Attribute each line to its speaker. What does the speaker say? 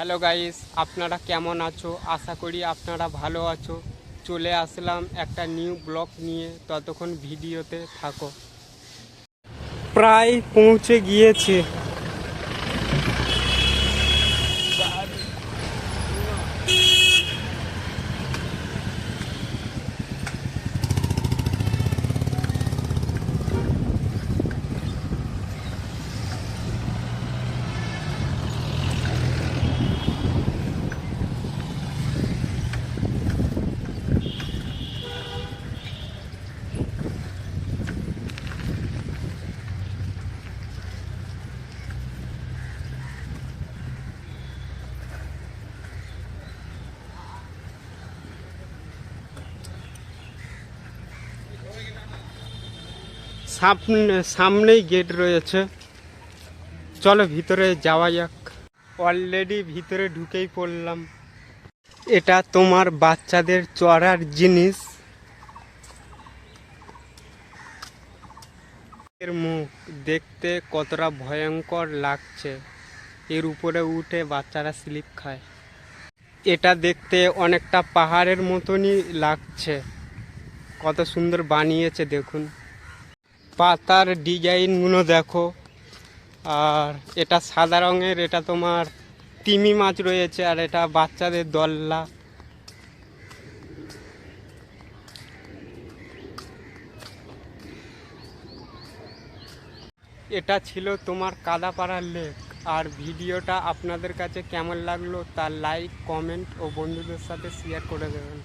Speaker 1: Hello guys আপনারা কেমন আছো? আশা করি আপনারা ভালো আছো। চলে আসলাম একটা নিউ ব্লগ নিয়ে ততক্ষণ ভিডিওতে থাকো। প্রায় পৌঁছে গিয়েছে। সামনে, সামনেই গেট রয়েছে। চলো ভিতরে যাওয়া যাক। অলরেডি ভিতরে ঢুকেই পড়লাম। এটা তোমার বাচ্চাদের চড়ার জিনিস। এর মুখ দেখতে কতটা ভয়ঙ্কর লাগছে। এর উপরে উঠে বাচ্চারা স্লিপ খায়। এটা দেখতে অনেকটা পাহাড়ের মতনই লাগছে। কত সুন্দর বানিয়েছে, দেখুন। পাতার ডিজাইনগুলো দেখো। আর এটা সাদা রঙের, এটা তোমার তিমি মাছ রয়েছে আর এটা বাচ্চাদের দল্লা। এটা ছিল তোমার কাদাপাড়ার লেক। আর ভিডিওটা আপনাদের কাছে কেমন লাগল তার লাইক কমেন্ট ও বন্ধুদের সাথে শেয়ার করে দেবেন।